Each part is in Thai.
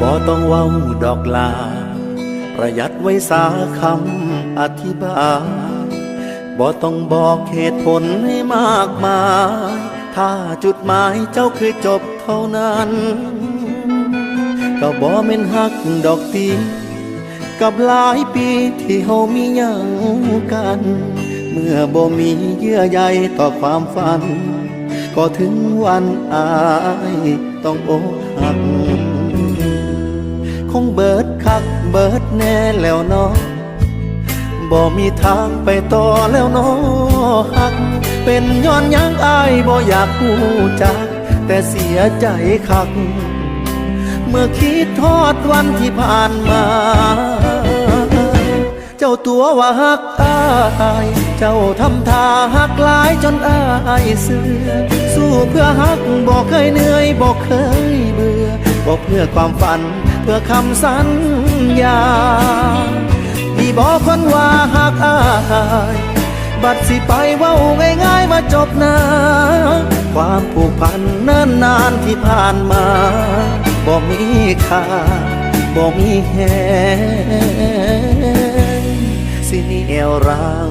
บ่ต้องเว้าดอกลา ประหยัดไว้สาคำอธิบายบ่ต้องบอกเหตุผลให้มากมาย ถ้าจุดหมายเจ้าคือจบเท่านั้น ก็บ่แม่นฮักดอกตีกับหลายปีที่เฮามียังกัน เมื่อบ่มีเยื่อใยต่อความฝัน ก็ถึงวันอายต้องอกหัก คงเบิดคักเบิดแน่แล้วเนาะบ่มีทางไปต่อแล้วเนาะฮัก เป็นย้อนยังอายบ่อยากพูจัก แต่เสียใจคัก เมื่อคิดทอดวันที่ผ่านมา เจ้าตัวว่าฮักอาย เจ้าทำท่าฮักหลายจนอายเสือสู้เพื่อฮักบอกเคยเหนื่อยบอกเคยเบื่อ บอกเพื่อความฝันเพื่อคำสัญญาที่บอกคนว่าฮักอายบัดสิไปว้าง่ายๆมาจบนะความผูกพันเนิ่นนานที่ผ่านมาบ่มีค่าบ่มีแหงสินียวรัง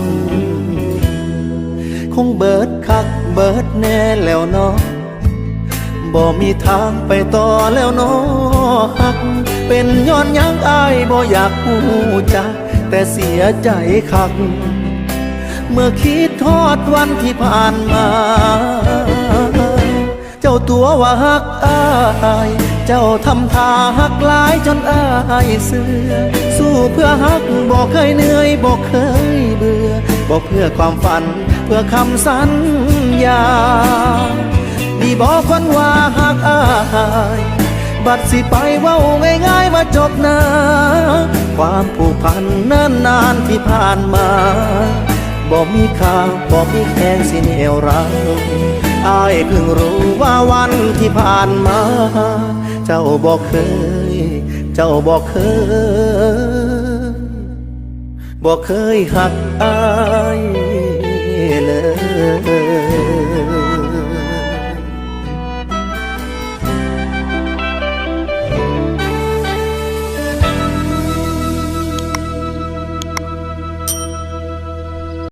คงเบิดคักเบิดแน่แล้วเนาะบ่มีทางไปต่อแล้วเนาะฮัก เป็นย้อนยังอายบ่อยากพูจัก แต่เสียใจคัก เมื่อคิดทอดวันที่ผ่านมา เจ้าตัวว่าฮักอาย เจ้าทำท่าฮักหลายจนอายเสือ สู้เพื่อฮักบอกเคยเหนื่อยบอกเคยเบื่อ บอกเพื่อความฝันเพื่อคำสัญญาดีบอกคนว่าฮักอายบัดสิไปเว้าง่ายๆมาจบนะความผูกพันนิ่นนานที่ผ่านมาบ่มีค่าบ่มีแขงสิเหนียวรังอายเพิ่งรู้ว่าวันที่ผ่านมา เจ้าบอกเคย เจ้าบอกเคยบอกเคยหักอาย เลย